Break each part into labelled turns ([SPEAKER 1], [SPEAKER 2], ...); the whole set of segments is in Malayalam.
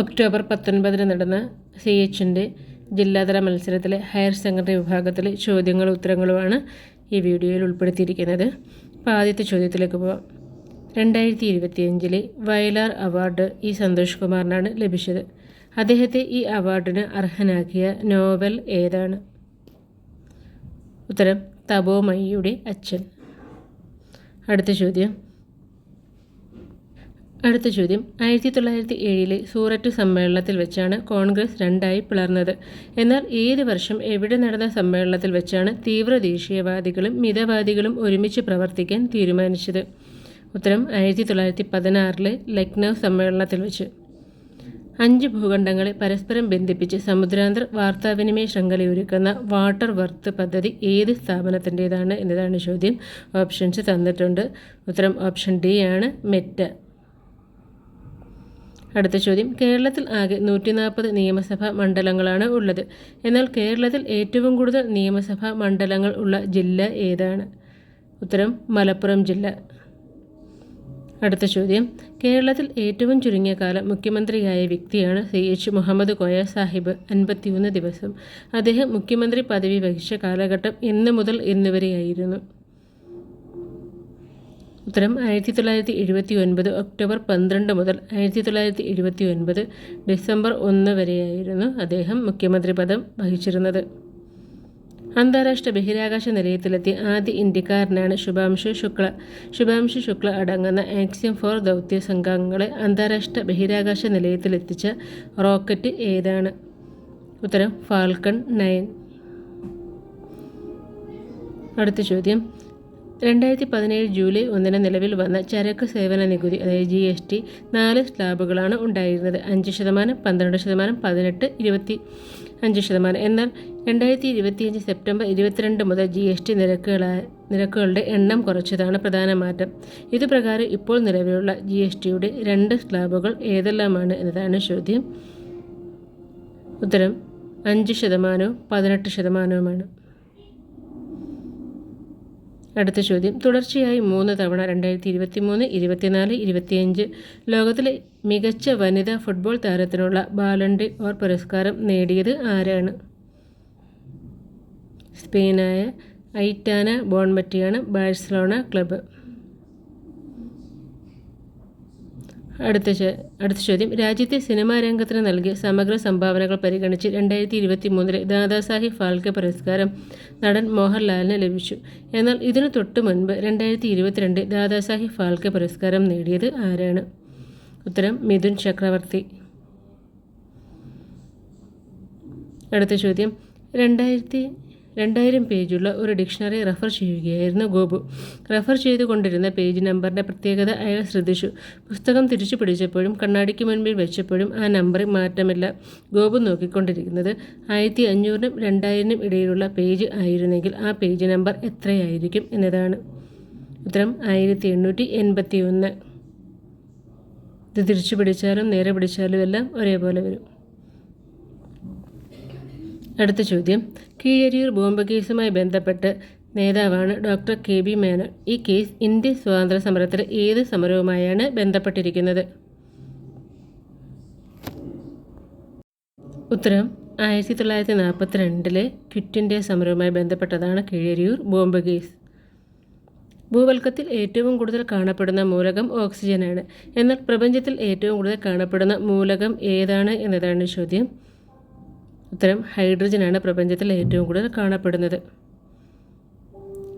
[SPEAKER 1] ഒക്ടോബർ പത്തൊൻപതിന് നടന്ന സി എച്ചിന്റെ ജില്ലാതല മത്സരത്തിലെ ഹയർ സെക്കൻഡറി വിഭാഗത്തിലെ ചോദ്യങ്ങളും ഉത്തരങ്ങളുമാണ് ഈ വീഡിയോയിൽ ഉൾപ്പെടുത്തിയിരിക്കുന്നത്. അപ്പോൾ ആദ്യത്തെ ചോദ്യത്തിലേക്ക് പോവാം. രണ്ടായിരത്തി ഇരുപത്തിയഞ്ചിലെ വയലാർ അവാർഡ് ഈ സന്തോഷ് കുമാറിനാണ് ലഭിച്ചത്. അദ്ദേഹത്തെ ഈ അവാർഡിന് അർഹനാക്കിയ നോവൽ ഏതാണ്? ഉത്തരം തപോമയിയുടെ അച്ഛൻ. അടുത്ത ചോദ്യം അടുത്ത ചോദ്യം. ആയിരത്തി തൊള്ളായിരത്തി ഏഴിലെ സൂററ്റ് സമ്മേളനത്തിൽ വെച്ചാണ് കോൺഗ്രസ് രണ്ടായി പിളർന്നത്. എന്നാൽ ഏത് വർഷം എവിടെ നടന്ന സമ്മേളനത്തിൽ വെച്ചാണ് തീവ്ര ദേശീയവാദികളും മിതവാദികളും ഒരുമിച്ച് പ്രവർത്തിക്കാൻ തീരുമാനിച്ചത്? ഉത്തരം ആയിരത്തി തൊള്ളായിരത്തി പതിനാറിലെ ലക്നൗ സമ്മേളനത്തിൽ വെച്ച്. അഞ്ച് ഭൂഖണ്ഡങ്ങളെ പരസ്പരം ബന്ധിപ്പിച്ച് സമുദ്രാന്തർ വാർത്താവിനിമയ ശൃംഖലയൊരുക്കുന്ന വാട്ടർ വർത്ത് പദ്ധതി ഏത് സ്ഥാപനത്തിന്റേതാണ് എന്നതാണ് ചോദ്യം. ഓപ്ഷൻസ് തന്നിട്ടുണ്ട്. ഉത്തരം ഓപ്ഷൻ ഡി ആണ് മെറ്റ. അടുത്ത ചോദ്യം. കേരളത്തിൽ ആകെ നൂറ്റി നാൽപ്പത് നിയമസഭാ മണ്ഡലങ്ങളാണ് ഉള്ളത്. എന്നാൽ കേരളത്തിൽ ഏറ്റവും കൂടുതൽ നിയമസഭാ മണ്ഡലങ്ങൾ ഉള്ള ജില്ല ഏതാണ്? ഉത്തരം മലപ്പുറം ജില്ല. അടുത്ത ചോദ്യം. കേരളത്തിൽ ഏറ്റവും ചുരുങ്ങിയ കാലം മുഖ്യമന്ത്രിയായ വ്യക്തിയാണ് സി എച്ച് മുഹമ്മദ് കോയ സാഹിബ്. അൻപത്തിയൊന്ന് ദിവസം. അദ്ദേഹം മുഖ്യമന്ത്രി പദവി വഹിച്ച കാലഘട്ടം എന്ന് മുതൽ എന്നുവരെയായിരുന്നു ഉത്തരം ആയിരത്തി തൊള്ളായിരത്തി എഴുപത്തി ഒൻപത് ഒക്ടോബർ പന്ത്രണ്ട് മുതൽ ആയിരത്തി തൊള്ളായിരത്തി എഴുപത്തി ഒൻപത് ഡിസംബർ ഒന്ന് വരെയായിരുന്നു അദ്ദേഹം മുഖ്യമന്ത്രി പദം വഹിച്ചിരുന്നത്. അന്താരാഷ്ട്ര ബഹിരാകാശ നിലയത്തിലെത്തിയ ആദ്യ ഇന്ത്യക്കാരനാണ് ശുഭാംശു ശുക്ല. ശുഭാംശു ശുക്ല അടങ്ങുന്ന ആക്സിയം ഫോർ ദൗത്യ സംഘങ്ങളെ അന്താരാഷ്ട്ര ബഹിരാകാശ നിലയത്തിലെത്തിച്ച റോക്കറ്റ് ഏതാണ്? ഉത്തരം ഫാൽക്കൺ നയൻ. അടുത്ത ചോദ്യം രണ്ടായിരത്തി പതിനേഴ് ജൂലൈ ഒന്നിന് നിലവിൽ വന്ന ചരക്ക് സേവന നികുതി അതായത് ജി എസ് ടി നാല് സ്ലാബുകളാണ് ഉണ്ടായിരുന്നത്. അഞ്ച് ശതമാനം പന്ത്രണ്ട് ശതമാനം പതിനെട്ട് ഇരുപത്തി അഞ്ച് ശതമാനം. എന്നാൽ രണ്ടായിരത്തി ഇരുപത്തിയഞ്ച് സെപ്റ്റംബർ ഇരുപത്തിരണ്ട് മുതൽ ജി എസ് ടി നിരക്കുകളായ നിരക്കുകളുടെ എണ്ണം കുറച്ചതാണ് പ്രധാന മാറ്റം. ഇതുപ്രകാരം ഇപ്പോൾ നിലവിലുള്ള ജി എസ് ടിയുടെ രണ്ട് സ്ലാബുകൾ ഏതെല്ലാമാണ് എന്നതാണ് ചോദ്യം. ഉത്തരം അഞ്ച് ശതമാനവും പതിനെട്ട് ശതമാനവുമാണ്. അടുത്ത ചോദ്യം. തുടർച്ചയായി മൂന്ന് തവണ രണ്ടായിരത്തി ഇരുപത്തി മൂന്ന് ഇരുപത്തിനാല് ഇരുപത്തിയഞ്ച്. ലോകത്തിലെ മികച്ച വനിതാ ഫുട്ബോൾ താരത്തിനുള്ള ബാലണ്ടി ഓർ പുരസ്കാരം നേടിയത് ആരാണ്? സ്പെയിനായ ഐറ്റാന ബോൺമറ്റിയാണ് ബാഴ്സലോണ ക്ലബ്ബ്. അടുത്ത അടുത്ത ചോദ്യം. രാജ്യത്തെ സിനിമാ രംഗത്തിന് നൽകിയ സമഗ്ര സംഭാവനകൾ പരിഗണിച്ച് രണ്ടായിരത്തി ഇരുപത്തി മൂന്നിലെ ദാദാസാഹിബ് ഫാൽക്കെ പുരസ്കാരം നടൻ മോഹൻലാലിന് ലഭിച്ചു. എന്നാൽ ഇതിനു തൊട്ടു മുൻപ് രണ്ടായിരത്തി ഇരുപത്തിരണ്ട് ദാദാസാഹിബ് ഫാൽക്കെ പുരസ്കാരം നേടിയത് ആരാണ്? ഉത്തരം മിഥുൻ ചക്രവർത്തി. അടുത്ത ചോദ്യം. രണ്ടായിരത്തി രണ്ടായിരം പേജുള്ള ഒരു ഡിക്ഷണറി റെഫർ ചെയ്യുകയായിരുന്നു ഗോപു. റെഫർ ചെയ്തുകൊണ്ടിരുന്ന പേജ് നമ്പറിന്റെ പ്രത്യേകത അയാൾ ശ്രദ്ധിച്ചു. പുസ്തകം തിരിച്ചു പിടിച്ചപ്പോഴും കണ്ണാടിക്ക് മുൻപിൽ വെച്ചപ്പോഴും ആ നമ്പറിൽ മാറ്റമില്ല. ഗോപു നോക്കിക്കൊണ്ടിരിക്കുന്നത് ആയിരത്തി അഞ്ഞൂറിനും രണ്ടായിരനും ഇടയിലുള്ള പേജ് ആയിരുന്നെങ്കിൽ ആ പേജ് നമ്പർ എത്രയായിരിക്കും എന്നതാണ്. ഉത്തരം ആയിരത്തി എണ്ണൂറ്റി എൺപത്തി ഒന്ന് ഇത് തിരിച്ചു പിടിച്ചാലും നേരെ പിടിച്ചാലും എല്ലാം ഒരേപോലെ വരും. അടുത്ത ചോദ്യം. കീഴരിയൂർ ബോംബ് കേസുമായി ബന്ധപ്പെട്ട് നേതാവാണ് ഡോക്ടർ കെ ബി മേനോൻ. ഈ കേസ് ഇന്ത്യൻ സ്വാതന്ത്ര്യ സമരത്തിലെ ഏത് സമരവുമായാണ് ബന്ധപ്പെട്ടിരിക്കുന്നത്? ഉത്തരം. ആയിരത്തി തൊള്ളായിരത്തി നാൽപ്പത്തി രണ്ടിലെ ക്വിറ്റ് ഇന്ത്യ സമരവുമായി ബന്ധപ്പെട്ടതാണ് കീഴരിയൂർ ബോംബ് കേസ്. ഭൂവൽക്കത്തിൽ ഏറ്റവും കൂടുതൽ കാണപ്പെടുന്ന മൂലകം ഓക്സിജനാണ്. എന്നാൽ പ്രപഞ്ചത്തിൽ ഏറ്റവും കൂടുതൽ കാണപ്പെടുന്ന മൂലകം ഏതാണ് എന്നതാണ് ചോദ്യം. ഉത്തരം ഹൈഡ്രജനാണ് പ്രപഞ്ചത്തിൽ ഏറ്റവും കൂടുതൽ കാണപ്പെടുന്നത്.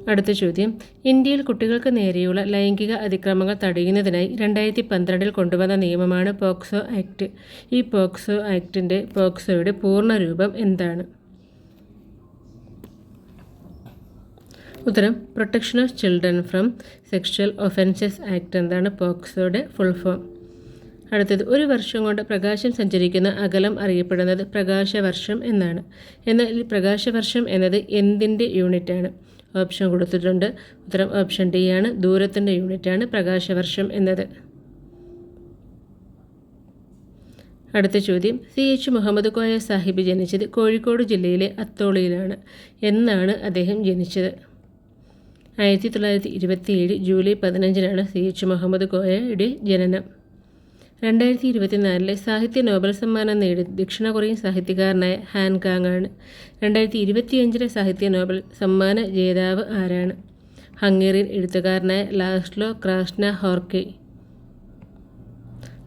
[SPEAKER 1] അടുത്ത ചോദ്യം. ഇന്ത്യയിൽ കുട്ടികൾക്ക് നേരെയുള്ള ലൈംഗിക അതിക്രമങ്ങൾ തടയുന്നതിനായി രണ്ടായിരത്തി പന്ത്രണ്ടിൽ കൊണ്ടുവന്ന നിയമമാണ് പോക്സോ ആക്ട്. ഈ പോക്സോ ആക്ടിന്റെ പോക്സോയുടെ പൂർണ രൂപം എന്താണ്? ഉത്തരം. Protection of children from sexual offences act എന്താണ് പോക്സോയുടെ ഫുൾ ഫോം. അടുത്തത് ഒരു വർഷം കൊണ്ട് പ്രകാശം സഞ്ചരിക്കുന്ന അകലം അറിയപ്പെടുന്നത് പ്രകാശവർഷം എന്നാണ്. എന്നാൽ പ്രകാശവർഷം എന്നത് എന്തിന്റെ യൂണിറ്റാണ്? ഓപ്ഷൻ കൊടുത്തിട്ടുണ്ട്. ഉത്തരം ഓപ്ഷൻ ഡി ആണ്. ദൂരത്തിന്റെ യൂണിറ്റാണ് പ്രകാശവർഷം എന്നത്. അടുത്ത ചോദ്യം സി എച്ച് മുഹമ്മദ് കോയ സാഹിബ് ജനിച്ചത് കോഴിക്കോട് ജില്ലയിലെ അത്തോളിയിലാണ് എന്നാണ് അദ്ദേഹം ജനിച്ചത്. ആയിരത്തി തൊള്ളായിരത്തി ഇരുപത്തിയേഴ് ജൂലൈ പതിനഞ്ചിനാണ് സി എച്ച് മുഹമ്മദ് കോയയുടെ ജനനം. രണ്ടായിരത്തി ഇരുപത്തിനാലിലെ സാഹിത്യ നോബൽ സമ്മാനം നേടി ദക്ഷിണ കൊറിയൻ സാഹിത്യകാരനായ ഹാൻ കാങ് ആണ് രണ്ടായിരത്തി ഇരുപത്തിയഞ്ചിലെ സാഹിത്യ നോബൽ സമ്മാന ജേതാവ് ആരാണ്? ഹംഗേറിയൻ എഴുത്തുകാരനായ ലാസ്ലോ ക്രാഷ്ന ഹോർക്കെ.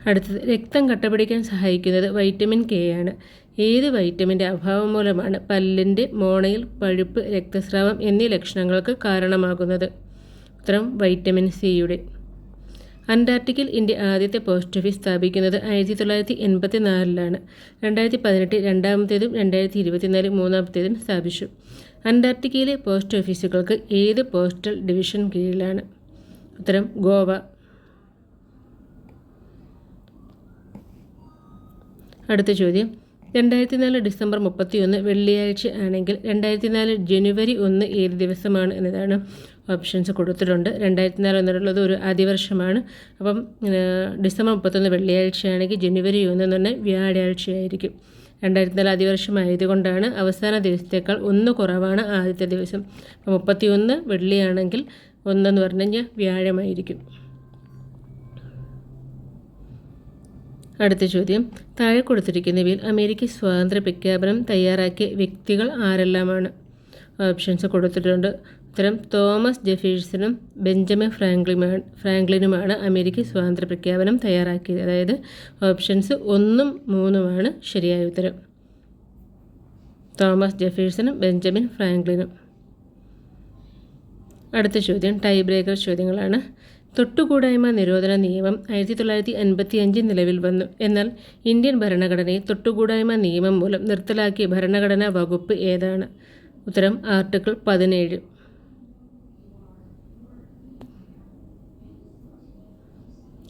[SPEAKER 1] അടുത്തത് രക്തം കട്ടപിടിക്കാൻ സഹായിക്കുന്നത് വൈറ്റമിൻ കെ ആണ്. ഏത് വൈറ്റമിന്റെ അഭാവം മൂലമാണ് പല്ലിന്റെ മോണയിൽ പഴുപ്പ് രക്തസ്രാവം എന്നീ ലക്ഷണങ്ങൾക്ക് കാരണമാകുന്നത്? ഉത്തരം വൈറ്റമിൻ സിയുടെ. അന്റാർട്ടിക്കിൽ ഇന്ത്യ ആദ്യത്തെ പോസ്റ്റ് ഓഫീസ് സ്ഥാപിക്കുന്നത് ആയിരത്തി തൊള്ളായിരത്തി എൺപത്തി നാലിലാണ് രണ്ടായിരത്തി പതിനെട്ട് രണ്ടാമത്തേതും രണ്ടായിരത്തി ഇരുപത്തിനാല് മൂന്നാമത്തേതും സ്ഥാപിച്ചു. അന്റാർട്ടിക്കയിലെ പോസ്റ്റ് ഓഫീസുകൾക്ക് ഏത് പോസ്റ്റൽ ഡിവിഷൻ കീഴിലാണ്? ഉത്തരം ഗോവ. അടുത്ത ചോദ്യം. രണ്ടായിരത്തി നാല് ഡിസംബർ മുപ്പത്തി ഒന്ന് വെള്ളിയാഴ്ച ആണെങ്കിൽ രണ്ടായിരത്തി നാല് ജനുവരി ഒന്ന് ഏത് ദിവസമാണ് എന്നതാണ്. ഓപ്ഷൻസ് കൊടുത്തിട്ടുണ്ട്. രണ്ടായിരത്തി നാല് എന്നുള്ളത് ഒരു ആദ്യവർഷമാണ്. അപ്പം ഡിസംബർ മുപ്പത്തൊന്ന് വെള്ളിയാഴ്ചയാണെങ്കിൽ ജനുവരി ഒന്ന് എന്ന് പറഞ്ഞാൽ വ്യാഴാഴ്ചയായിരിക്കും. രണ്ടായിരത്തി നാല് ആദ്യവർഷമായതുകൊണ്ടാണ് അവസാന ദിവസത്തേക്കാൾ ഒന്ന് കുറവാണ് ആദ്യത്തെ ദിവസം. അപ്പം മുപ്പത്തി ഒന്ന് വെള്ളിയാണെങ്കിൽ ഒന്നെന്ന് പറഞ്ഞു കഴിഞ്ഞാൽ വ്യാഴമായിരിക്കും. അടുത്ത ചോദ്യം. താഴെ കൊടുത്തിരിക്കുന്നവയിൽ അമേരിക്ക സ്വാതന്ത്ര്യ പ്രഖ്യാപനം തയ്യാറാക്കിയ വ്യക്തികൾ ആരെല്ലാമാണ്? ഓപ്ഷൻസ് കൊടുത്തിട്ടുണ്ട്. ഉത്തരം തോമസ് ജെഫീഴ്സണും ബെഞ്ചമിൻ ഫ്രാങ്ക്ലിമാണ് ഫ്രാങ്ക്ലിനുമാണ് അമേരിക്ക സ്വാതന്ത്ര്യ പ്രഖ്യാപനം തയ്യാറാക്കിയത്. അതായത് ഓപ്ഷൻസ് ഒന്നും മൂന്നുമാണ് ശരിയായ ഉത്തരം. തോമസ് ജെഫീഴ്സണും ബെഞ്ചമിൻ ഫ്രാങ്ക്ലിനും. അടുത്ത ചോദ്യം ടൈ ബ്രേക്കർ ചോദ്യങ്ങളാണ്. തൊട്ടുകൂടായ്മ നിരോധന നിയമം ആയിരത്തി തൊള്ളായിരത്തി അൻപത്തി അഞ്ചിൽ നിലവിൽ വന്നു. എന്നാൽ ഇന്ത്യൻ ഭരണഘടനയെ തൊട്ടുകൂടായ്മ നിയമം മൂലം നിർത്തലാക്കിയ ഭരണഘടനാ വകുപ്പ് ഏതാണ്? ഉത്തരം ആർട്ടിക്കിൾ പതിനേഴ്.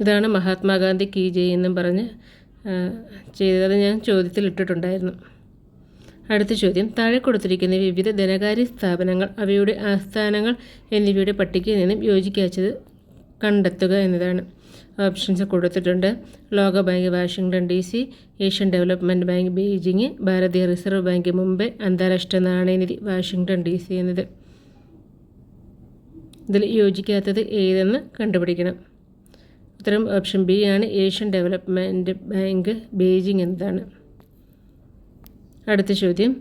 [SPEAKER 1] ഇതാണ് മഹാത്മാഗാന്ധി കീ ജയ് എന്നും പറഞ്ഞ് ചെയ്തത് ഞാൻ ചോദ്യത്തിൽ ഇട്ടിട്ടുണ്ടായിരുന്നു അടുത്ത ചോദ്യം താഴെ കൊടുത്തിരിക്കുന്ന വിവിധ ധനകാര്യ സ്ഥാപനങ്ങൾ അവയുടെ ആസ്ഥാനങ്ങൾ എന്നിവയുടെ പട്ടികയിൽ നിന്നും യോജിക്കാച്ചത് കണ്ടെത്തുക എന്നതാണ്. ഓപ്ഷൻസ് കൊടുത്തിട്ടുണ്ട്. ലോക bank Washington D C Asian development bank Beijing ഭാരതീയ റിസർവ് ബാങ്ക് മുംബൈ അന്താരാഷ്ട്ര നാണയനിധി വാഷിങ്ടൺ ഡി സി എന്നത്. ഇതിൽ യോജിക്കാത്തത് ഏതെന്ന് കണ്ടുപിടിക്കണം. ഉത്തരം ഓപ്ഷൻ ബി ആണ് ഏഷ്യൻ ഡെവലപ്മെന്റ് ബാങ്ക് ബെയ്ജിങ് എന്താണ് അടുത്ത ചോദ്യം.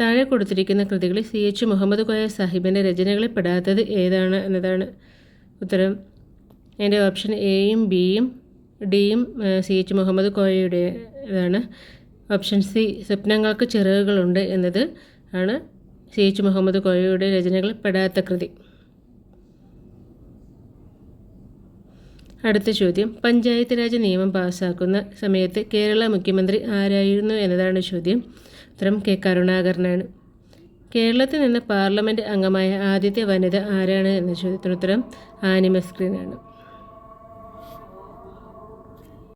[SPEAKER 1] താഴെ കൊടുത്തിരിക്കുന്ന കൃതികളിൽ സി എച്ച് മുഹമ്മദ് കോയ സാഹിബിന്റെ രചനകളിൽ പെടാത്തത് ഏതാണ് എന്നതാണ് ഉത്തരം. അതിന്റെ ഓപ്ഷൻ എയും ബിയും ഡിയും സി എച്ച് മുഹമ്മദ് കോയയുടെ ഇതാണ്. ഓപ്ഷൻ സി സ്വപ്നങ്ങൾക്ക് ചിറകുകളുണ്ട് എന്നത് ആണ് സി എച്ച് മുഹമ്മദ് കോയയുടെ രചനകളിൽ പെടാത്ത കൃതി. അടുത്ത ചോദ്യം. പഞ്ചായത്ത് രാജ് നിയമം പാസ്സാക്കുന്ന സമയത്ത് കേരള മുഖ്യമന്ത്രി ആരായിരുന്നു എന്നതാണ് ചോദ്യം. ഉത്തരം കെ. കരുണാകരനാണ്. കേരളത്തിൽ നിന്ന് പാർലമെന്റ് അംഗമായ ആദ്യത്തെ വനിത ആരാണ് എന്ന ചോദ്യത്തിനുത്തരം ആനിമസ്ക്രീനാണ്